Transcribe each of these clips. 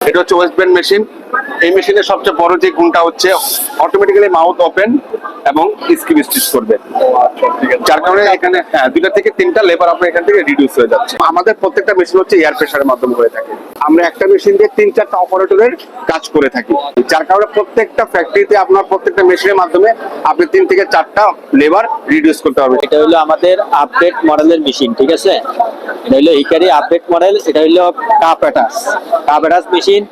এটা হচ্ছে waist band machine এই মেশিনের সবচেয়ে বড় যে গুণটা হচ্ছে অটোমেটিক্যালি মাউথ ওপেন এবং স্কিপ স্টিচ করবে। যার কারণে এখানে হ্যাঁ দুইটা থেকে তিনটা লেবার আপনার এখান থেকে রিডিউস হয়ে যাচ্ছে। আমাদের প্রত্যেকটা মেশিন হচ্ছে এয়ার প্রেশারের মাধ্যমে হয়ে থাকে। আমরা একটা মেশিন দিয়ে তিন চারটা অপারেটরের কাজ করে থাকি। যার কারণে প্রত্যেকটা ফ্যাক্টরিতে আপনার প্রত্যেকটা মেশিনের মাধ্যমে আপনি তিন থেকে চারটা লেবার রিডিউস করতে পারবেন। এটা হলো আমাদের আপডেট মডেলের মেশিন ঠিক আছে? এটা হলো হিকারি আপডেট মডেল এটা হলো কাপেটাস কাপেটাস মেশিন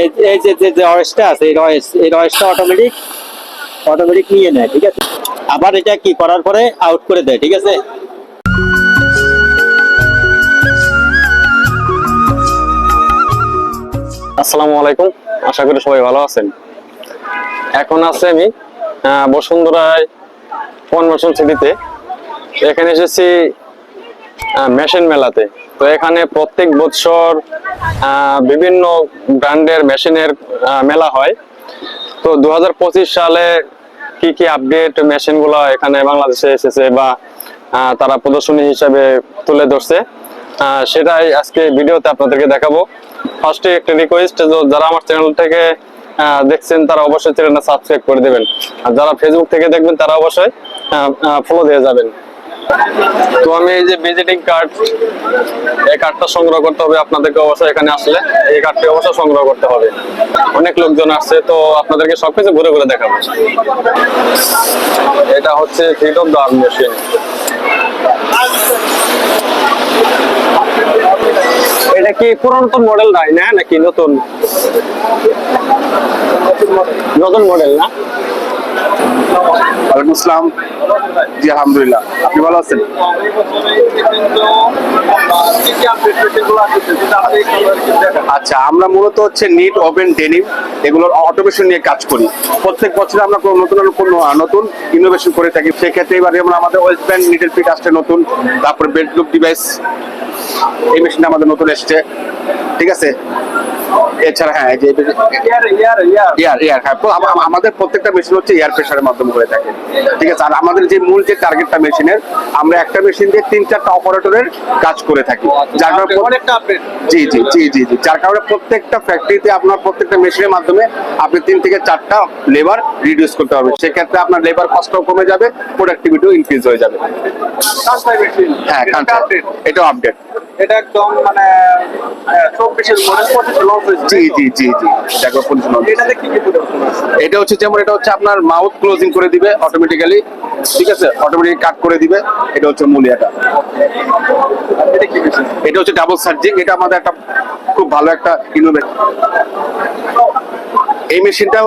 এই এই যে যে- রয়েসটা আছে, এই রয়েস এই রয়েসটা অটোমেটিক অটোমেটিক নিয়ে নেয়, ঠিক আছে? আবার এটা কি করার পরে আউট করে দেয়, ঠিক আছে? আসসালামু আলাইকুম, আশা করি সবাই ভালো আছেন। এখন আছে আমি বসুন্ধরায় কনভেনশন সিটিতে। এখানে এসেছি মেশিন মেলাতে। তো এখানে প্রত্যেক বছর বিভিন্ন ব্র্যান্ডের মেশিনের মেলা হয়। তো দু সালে কি কি আপডেট মেশিনগুলো এখানে বাংলাদেশে এসেছে বা তারা প্রদর্শনী হিসাবে তুলে ধরছে সেটাই আজকে ভিডিওতে আপনাদেরকে দেখাবো। ফার্স্টে একটা রিকোয়েস্ট যারা আমার চ্যানেল থেকে দেখছেন, তারা অবশ্যই চ্যানেলটা সাবস্ক্রাইব করে দেবেন। আর যারা ফেসবুক থেকে দেখবেন, তারা অবশ্যই ফলো দিয়ে যাবেন। তো আমি এই যে ভিজিটিং কার্ড এই কার্ডটা সংগ্রহ করতে হবে আপনাদেরকে অবশ্যই এখানে আসলে। এই কার্ডটি অবশ্যই সংগ্রহ করতে হবে। অনেক লোকজন আসছে, তো আপনাদেরকে সবকিছু ঘুরে ঘুরে দেখাবো। এটা হচ্ছে ফিট অফ দ্য মেশিন এটা কি পুরাতন মডেল নাই না, নাকি নতুন? নতুন মডেল না? ওয়ালাইকুম আসসালাম। জি, আলহামদুলিল্লাহ। আপনি ভালো আছেন? আচ্ছা আমরা মূলত হচ্ছে নিট, ওভেন, ডেনিম এগুলোর অটোমেশন নিয়ে কাজ করি। প্রত্যেক বছর আমরা কোনো নতুন নতুন নতুন ইনোভেশন করে থাকি। সেক্ষেত্রে এবার যেমন আমাদের ওয়েস্ট ব্যান্ড নিডল ফিট আসছে নতুন, তারপরে বেড লুক ডিভাইস এই মেশিনটা আমাদের নতুন এসছে। ঠিক আছে? এছাড়া হ্যাঁ যে ইয়ার ইয়ার হ্যাঁ আমাদের প্রত্যেকটা মেশিন হচ্ছে এয়ার প্রেসারের মাধ্যমে হয়ে থাকে। ঠিক আছে আর আমাদের যে মূল যে টার্গেটটা মেশিনের আমরা একটা মেশিন দিয়ে তিন চারটা অপারেটরের কাজ করে থাকি। যার কারণে জি জি জি জি জি। যার কারণে প্রত্যেকটা ফ্যাক্টরিতে আপনার প্রত্যেকটা মেশিনের মাধ্যমে আপনি তিন থেকে চারটা লেবার রিডিউস করতে পারবেন। সেক্ষেত্রে আপনার লেবার কষ্টও কমে যাবে প্রোডাক্টিভিটিও ইনক্রিজ হয়ে যাবে। হ্যাঁ এটাও আপডেট এটা একদম মানে চব্বিশের জি জি জি জি এটা একবার হচ্ছে। এটাতে কি কি এটা হচ্ছে যেমন এটা হচ্ছে আপনার মাউথ ক্লোজিং করে দিবে অটোমেটিক্যালি ঠিক আছে? অটোমেটিক কাট করে দিবে এটা হচ্ছে মূলিয়াটা। এটা হচ্ছে ডাবল সার্জিং এটা আমাদের একটা খুব ভালো একটা ইনোভেশন এই মেশিনটা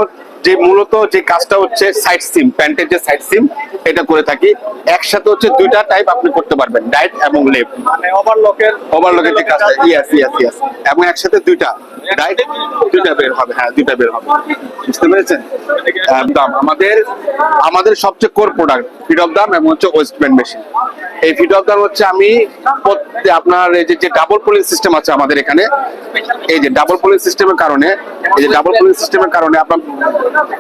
যে মূলত যে কাজটা হচ্ছে সাইড সিম প্যান্টের যে সাইড সিম এটা করে থাকি। একসাথে হচ্ছে দুইটা টাইপ আপনি করতে পারবেন ডাইট এবং লেফট মানে ওভারলকের ওভারলকের যে কাজটা ইয়েস ইয়েস ইয়েস এবং একসাথে দুইটা রাইট দুইটা বের হবে হ্যাঁ দুইটা বের হবে। বুঝতে পেরেছেন? একদম। আমাদের আমাদের সবচেয়ে কোর প্রোডাক্ট ফিড অফ দাম এবং হচ্ছে ওয়েস্ট ব্যান্ড মেশিন এই ফিড অফ দাম হচ্ছে আমি আপনার এই যে যে ডাবল পোলিং সিস্টেম আছে আমাদের এখানে এই যে ডাবল পোলিং সিস্টেমের কারণে এই যে ডাবল পোলিং সিস্টেমের কারণে আপনার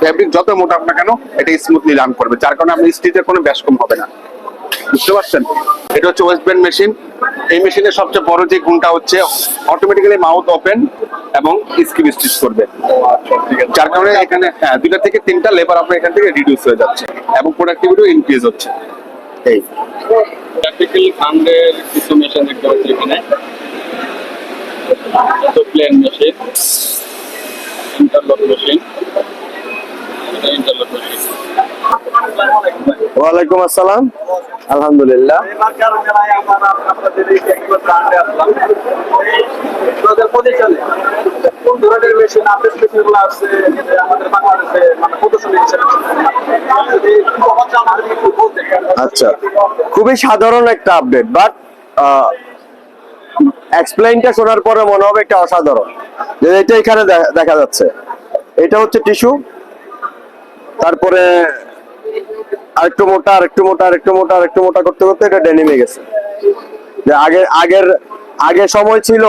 ফ্যাব্রিক যত মোটা আপনার কেন, এটা স্মুথলি রান করবে। যার কারণে আপনি স্টিচের কোনো ব্যাস কম হবে না। বুঝতে পারছেন? এটা হচ্ছে ওয়েস্ট ব্যান্ড মেশিন এই মেশিনের সবচেয়ে বড় যে গুণটা হচ্ছে অটোমেটিক্যালি মাউথ ওপেন এবং স্কিপ স্টিচ করবে। যার কারণে এখানে হ্যাঁ দুটা থেকে তিনটা লেবার আপনার এখান থেকে রিডিউস হয়ে যাচ্ছে এবং প্রোডাক্টিভিটিও ইনক্রিজ হচ্ছে। এই। প্র্যাকটিক্যাল ফান্ডের কিছু মেশিন দেখতে পাচ্ছি এখানে। প্লেন মেশিন ইন্টারলক মেশিন ওয়ালাইকুম আসসালাম। আলহামদুলিল্লাহ। আচ্ছা খুবই সাধারণ একটা আপডেট বাট এক্সপ্লেইনটা শোনার পরে মনে হবে একটা অসাধারণ। যে এটা এখানে দেখা যাচ্ছে, এটা হচ্ছে টিস্যু তারপরে আরেকটু মোটা আরেকটু মোটা আরেকটু মোটা আরেকটু মোটা করতে করতে এটা ডেনিমে গেছে। যে আগের আগের, আগে সময় ছিল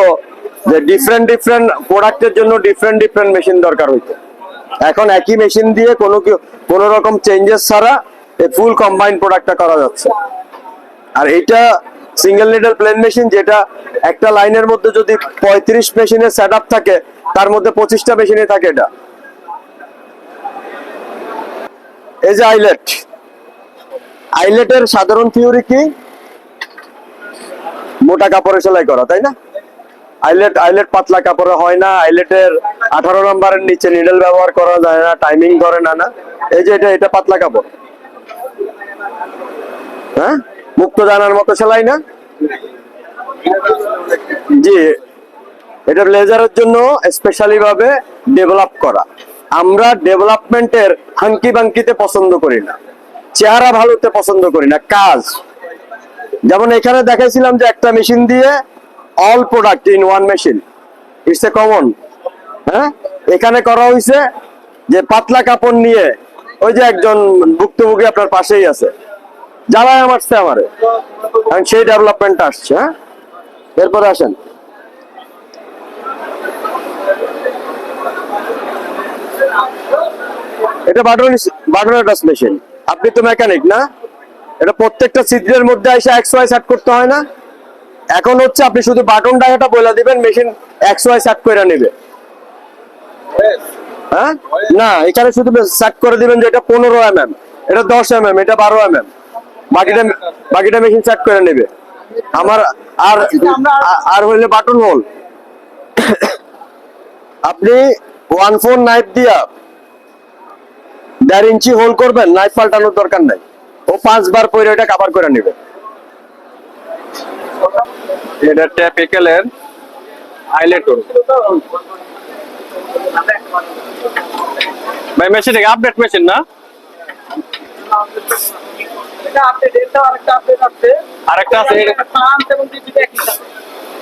যে ডিফারেন্ট ডিফারেন্ট প্রোডাক্টের জন্য ডিফারেন্ট ডিফারেন্ট মেশিন দরকার হইতো। এখন একই মেশিন দিয়ে কোনো কোনো রকম চেঞ্জেস ছাড়া এই ফুল কম্বাইন প্রোডাক্টটা করা যাচ্ছে। আর এটা সিঙ্গেল নিডল প্লেন মেশিন যেটা একটা লাইনের মধ্যে যদি পঁয়ত্রিশ মেশিনের সেট থাকে, তার মধ্যে পঁচিশটা মেশিনে থাকে এটা। এই যে আইলেট। আইলেটের সাধারণ থিওরি কি? মোটা কাপড়ে সেলাই করা, তাই না? আইলেট আইলেট পাতলা কাপড়ে হয় না, আইলেটের আঠারো নম্বরের নিচে নিডেল ব্যবহার করা যায় না টাইমিং করে না না? এই যে এটা এটা পাতলা কাপড়। হ্যাঁ? মুক্ত জানার মতো সেলাই না? জি। এটা লেজারের জন্য স্পেশালি ভাবে ডেভেলপ করা। আমরা ডেভেলপমেন্টের হাঙ্কি বাঙ্কিতে পছন্দ করি না। চেহারা ভালোতে পছন্দ করি না, কাজ। যেমন এখানে দেখাইছিলাম যে একটা মেশিন দিয়ে all product in one machine it's a common হ্যাঁ? এখানে করা হয়েছে যে পাতলা কাপড় নিয়ে ওই যে একজন ভুক্তভোগী আপনার পাশেই আছে। জ্বালায় মারছে আমারে। সেই ডেভেলপমেন্ট আসছে হ্যাঁ? এরপরে আসেন। এটা বাটন বাটন টাচ মেশিন আপনি তো মেকানিক না? এটা প্রত্যেকটা ছিদ্রের মধ্যে এসে এক্স ওয়াই সেট করতে হয় না? এখন হচ্ছে আপনি শুধু বাটন ডায়াটা বলে দিবেন মেশিন এক্স ওয়াই সেট করে নেবে। হ্যাঁ? না, এখানে শুধু সেট করে দিবেন যে এটা পনেরো এম এম এটা দশ এম এম এটা বারো এম এম বাকিটা বাকিটা মেশিন সেট করে নেবে। আমার আর আর হইলে বাটন হোল আপনি ওয়ান ফোর নাইফ দিয়া দেড় ইঞ্চি হোল করবেন নাইফ পাল্টানোর দরকার নাই। ও পাঁচবার পরে এটা কাভার করে নেবে। এটা ট্যাপিক্যালের হাইলাইট করুন। ভাই মেশিন আপডেট মেশিন না? এটা আপডেট আরেকটা আছে।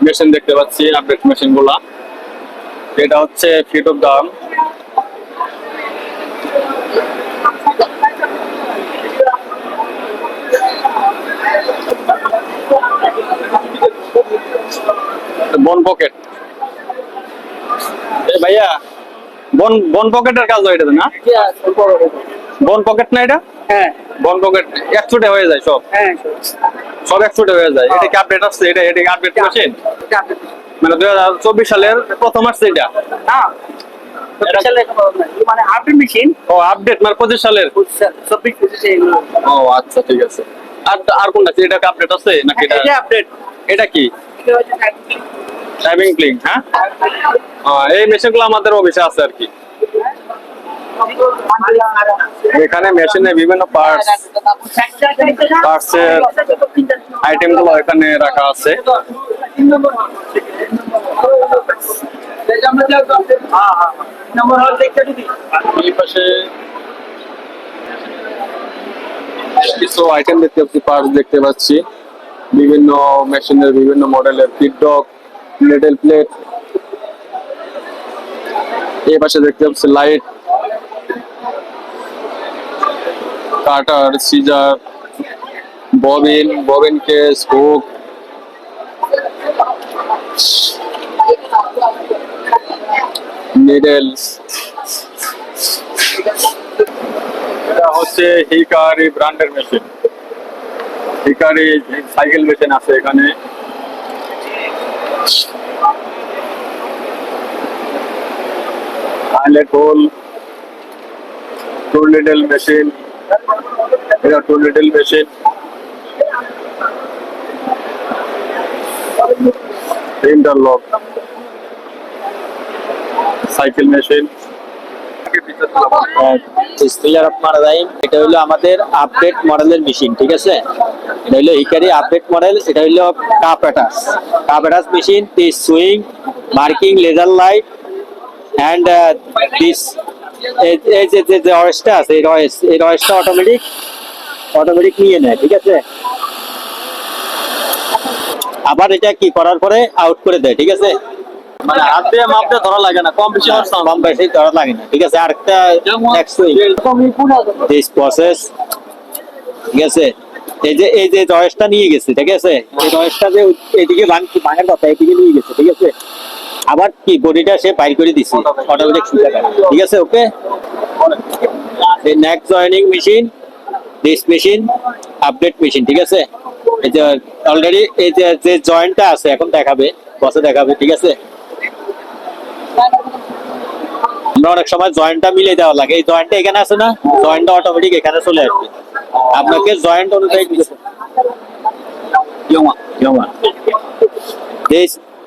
মেশিন দেখতে পাচ্ছি আপডেট মেশিনগুলা এটা হচ্ছে ফিট অফ দাম বন পকেট এ ভাইয়া বন বন পকেটের কাজ হয় এটাতে না? বন পকেট না এটা? হ্যাঁ। বন পকেট এক ফুটে হয়ে যায় সব। হ্যাঁ। সব এক হয়ে যায়। এটা কি আপডেট আসছে? এটা এটা আপডেট মেশিন মানে দুই হাজার চব্বিশ সালের প্রথম আসছে এটা। মানে আপডেট মেশিন ও আপডেট মানে পঁচিশ সালের। চব্বিশ পঁচিশে ও আচ্ছা ঠিক আছে। আর আর কোনটা? এটা আপডেট আছে নাকি এটা আপডেট এটা কি? টাইমিং হ্যাঁ? এই মেশিনগুলো আমাদের অফিসে আছে আর কি। এখানে মেশিনে বিভিন্ন পার্টস পার্টসের আইটেমগুলো এখানে রাখা আছে। কিছু আইটেম দেখতে পাচ্ছি পার্টস দেখতে পাচ্ছি। বিভিন্ন মেশিনের বিভিন্ন মডেলের ফিডডক নেডেল প্লেট এই পাশে দেখতে পাচ্ছি light cutter scissor, bobbin bobbin case hook needles এটা হচ্ছে হিকারি ব্র্যান্ডের মেশিন। হিকারি সাইকেল মেশিন আছে এখানে। Highlight hole two needle machine. এটা two needle machine interlock cycle machine এটা হলো আমাদের আপডেট মডেলের মেশিন ঠিক আছে? এটা হলো হিকারি আপডেট মডেল এটা হলো cup attach cup attach machine this swing marking laser light and this এই যে যে রয়েসটা আছে এই রয়েস এই রয়েসটা অটোমেটিক অটোমেটিক নিয়ে নেয় ঠিক আছে? আবার এটা কি করার পরে আউট করে দেয় ঠিক আছে? মানে হাত দিয়ে মাপটা ধরা লাগে না কম বেশি কম বেশি ধরা লাগে না ঠিক আছে? আরেকটা নেক্সট দিস প্রসেস ঠিক আছে? এই যে এই যে জয়েসটা নিয়ে গেছে ঠিক আছে? এই জয়েসটা যে এদিকে ভাঙ ভাঙার কথা এদিকে নিয়ে গেছে ঠিক আছে? আবার কি বডিটা সে বাইর করে দিছে? অটোমেটিক কাটা। ঠিক আছে, okay? Next joining machine this machine update machine ঠিক আছে? এই যে অলরেডি এই যে যে জয়েন্টটা আছে, এখন দেখাবে বসে দেখাবে, ঠিক আছে? আমরা অনেক সময় জয়েন্টটা মিলে দেওয়া লাগে। এই জয়েন্টটা এখানে আছে না? জয়েন্টটা অটোমেটিক এখানে চলে আসবে। আপনাকে জয়েন্ট অনুযায়ী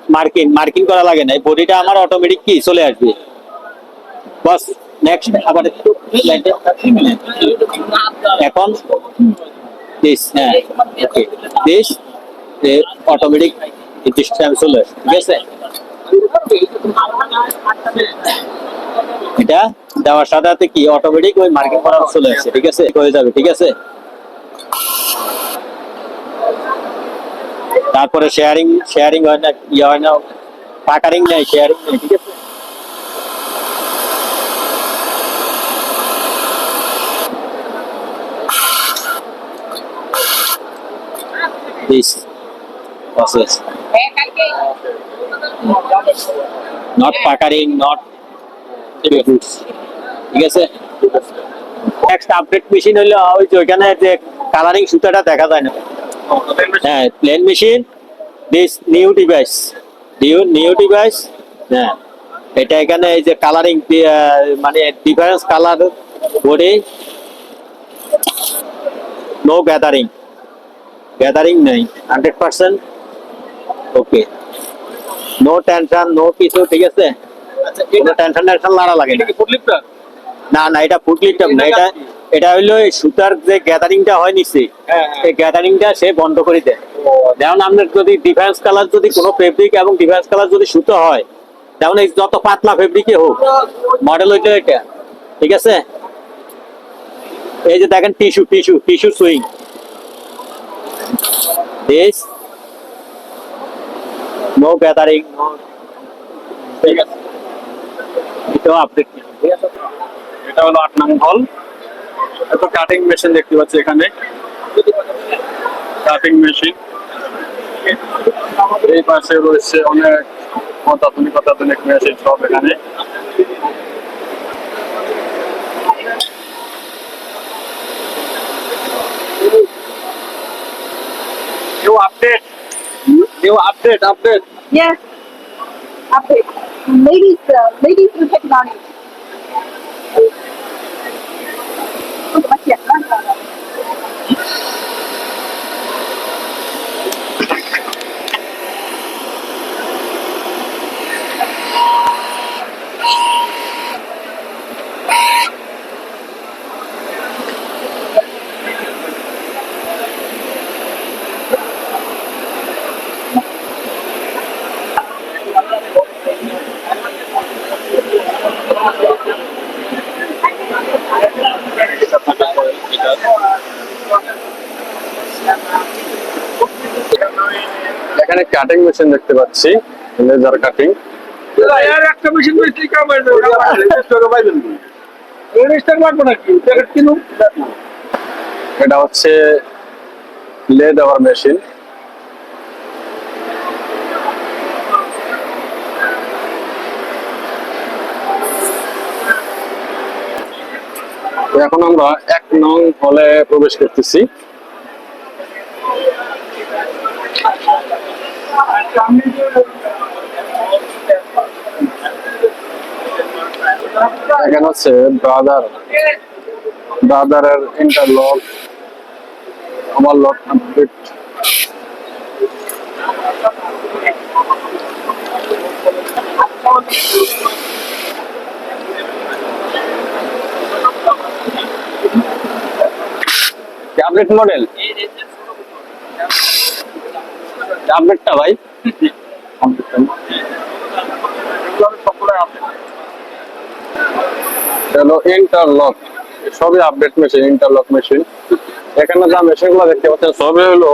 মার্কিং মার্কিং করা লাগে না বডিটা আমার অটোমেটিক কি চলে আসবে? বাস নেক্সট আবার একটু এখন দিস হ্যাঁ ওকে দিস অটোমেটিক সিস্টেম চলে ঠিক আছে? এটা দেওয়ার সাথে সাথে কি অটোমেটিক ওই মার্কিং করা চলে আসছে ঠিক আছে? হয়ে যাবে, ঠিক আছে? তারপরে শেয়ারিং শেয়ারিং হয় না ইয়ে হয় না পাকারিং নেই শেয়ারিং নেই ঠিক আছে? ঠিক আছে আপডেট ওই ওইখানে যে কালারিং সুতাটা দেখা যায় না। হ্যাঁ plain machine this new device new new device হ্যাঁ। এটা এখানে এই যে কালারিং মানে difference colour body no gathering gathering নেই hundred percent okay no tension no কিছু ঠিক আছে? কোনো টেনশন টেনশন লাড়া লাগে না। না না এটা ফুড লিটার না এটা এটা হইল সুতার যে গ্যাদারিংটা হয় নিচে এই গ্যাদারিংটা সে বন্ধ করে দেয়। যেমন আপনার যদি ডিফারেন্স কালার যদি কোনো ফেব্রিক এবং ডিফারেন্স কালার যদি সুতো হয় যেমন এই যত পাতলা ফেব্রিকে হোক মডেল হইল এটা ঠিক আছে? এই যে দেখেন tissue tissue tissue sewing this no gathering ঠিক আছে? এটাও আপডেট এটা হলো আট নং হল এত কাটিং মেশিন দেখতে পাচ্ছি এখানে কাটিং মেশিন এই পাশে রয়েছে অনেক অত্যাধুনিক অত্যাধুনিক মেশিন সব এখানে new update new update update Yes. Okay. Ladies, uh, ladies new technology. 怎么剪断的？cutting machine দেখতে পাচ্ছি লেজার কাটিং একটা মেশিন এটা হচ্ছে লে দেওয়ার মেশিন এখন আমরা এক নং হলে প্রবেশ করতেছি। এখানে হচ্ছে Brother ব্রাদারের interlock overlock update update model আপডেটটা ভাই? হলো ইন্টারলক সবই আপডেট মেশিন ইন্টারলক মেশিন এখানে যা মেশিনগুলো দেখতে পাচ্ছেন, সবই হলো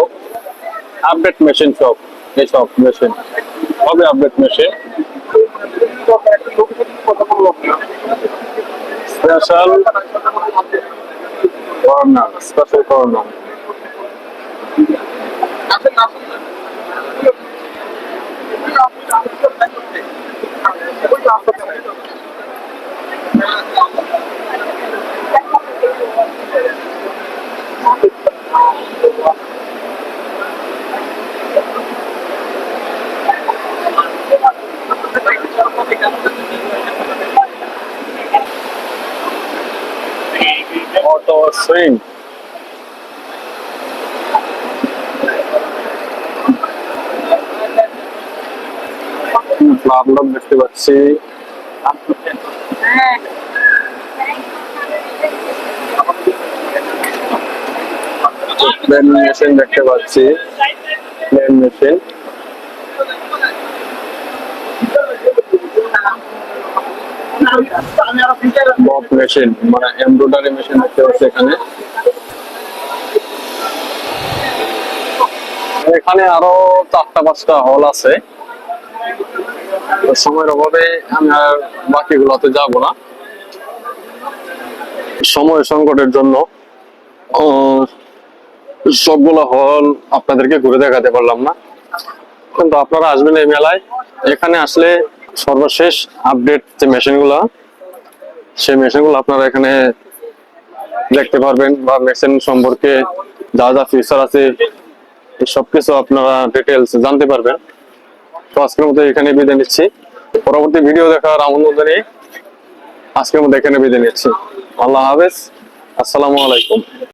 আপডেট মেশিন সব। এই সব মেশিন সবই update machine special corner special corner auto sewing লাভ দেখতে পাচ্ছি। দেখতে পাচ্ছি। মেশিন মানে এমব্রয়ডারি মেশিন দেখতে পাচ্ছি এখানে। এখানে আরও চারটা পাঁচটা হল আছে। সময়ের অভাবে আমি আর বাকিগুলোতে যাব না। সময় সংকটের জন্য সবগুলো হল আপনাদেরকে ঘুরে দেখাতে পারলাম না। কিন্তু আপনারা আসবেন এই মেলায়। এখানে আসলে সর্বশেষ আপডেট যে মেশিনগুলো সেই মেশিনগুলো আপনারা এখানে দেখতে পারবেন বা মেশিন সম্পর্কে যা যা ফিচার আছে, সবকিছু আপনারা ডিটেলস জানতে পারবেন। তো আজকের মতো এখানে বিদায় নিচ্ছি। পরবর্তী ভিডিও দেখার আমন্ত্রণ জানিয়ে আজকের মধ্যে এখানে বিদায় নিচ্ছি। আল্লাহ হাফেজ। আসসালামু আলাইকুম।